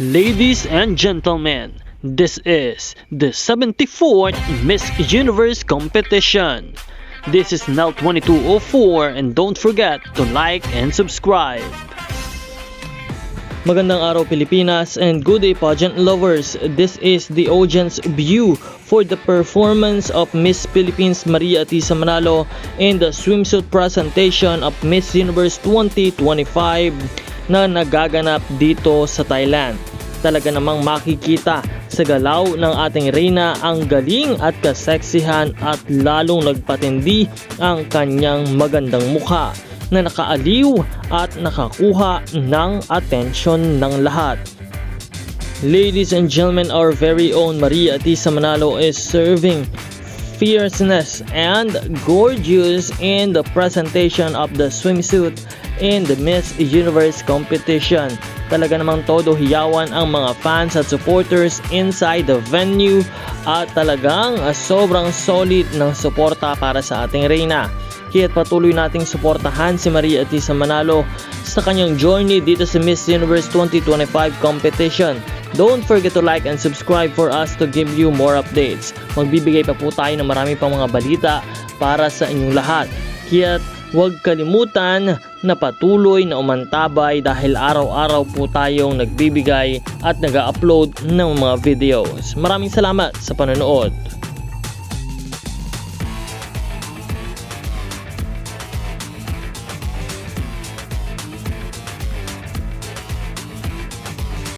Ladies and gentlemen, this is the 74th Miss Universe competition. This is now 2204 and don't forget to like and subscribe. Magandang araw Pilipinas and good day pageant lovers. This is the audience view for the performance of Miss Philippines Maria Atisa Manalo in the swimsuit presentation of Miss Universe 2025 na nagaganap dito sa Thailand. Talaga namang makikita sa galaw ng ating reyna ang galing at kaseksihan at lalong nagpatindi ang kanyang magandang mukha na nakaaliw at nakakuha ng atensyon ng lahat. Ladies and gentlemen, our very own Maria Atisa Manalo is serving fierceness and gorgeous in the presentation of the swimsuit in the Miss Universe competition. Talaga namang todo hiyawan ang mga fans at supporters inside the venue at talagang ah, sobrang solid ng suporta para sa ating reyna. Kaya't patuloy nating suportahan si Maria Atisa Manalo sa kanyang journey dito sa Miss Universe 2025 competition. Don't forget to like and subscribe for us to give you more updates. Magbibigay pa po tayo ng marami pang mga balita para sa inyong lahat. Kaya't huwag kalimutan na patuloy na umantabay dahil araw-araw po tayong nagbibigay at nag-upload ng mga videos. Maraming salamat sa panonood.